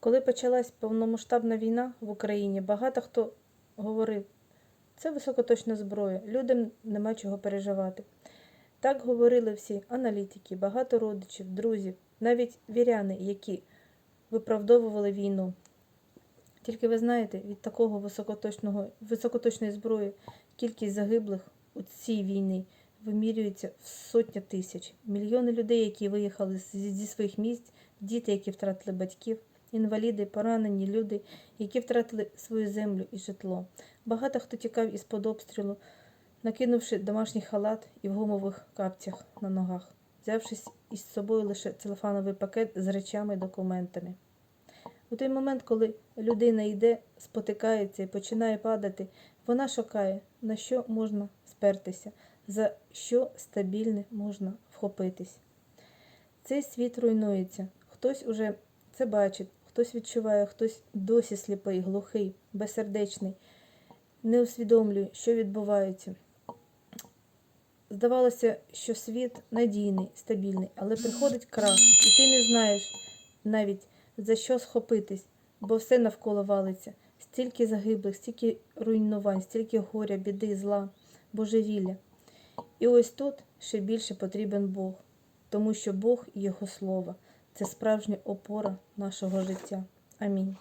Коли почалась повномасштабна війна в Україні, багато хто говорив, це високоточна зброя, людям нема чого переживати. Так говорили всі аналітики, багато родичів, друзів, навіть віряни, які виправдовували війну. Тільки ви знаєте, від такого високоточного, високоточної зброї кількість загиблих у цій війні вимірюється в сотня тисяч. Мільйони людей, які виїхали зі своїх місць, діти, які втратили батьків, інваліди, поранені люди, які втратили свою землю і житло. Багато хто тікав із-под обстрілу, накинувши домашній халат і в гумових капцях на ногах, взявшись із собою лише целофановий пакет з речами і документами. У той момент, коли людина йде, спотикається і починає падати, вона шукає, на що можна спертися, за що стабільне можна вхопитись. Цей світ руйнується. Хтось уже це бачить, хтось відчуває, хтось досі сліпий, глухий, безсердечний, не усвідомлює, що відбувається. Здавалося, що світ надійний, стабільний, але приходить крах, і ти не знаєш навіть за що схопитись, бо все навколо валиться. Стільки загиблих, стільки руйнувань, стільки горя, біди, зла, божевілля. І ось тут ще більше потрібен Бог, тому що Бог Його Слово це справжня опора нашого життя. Амінь.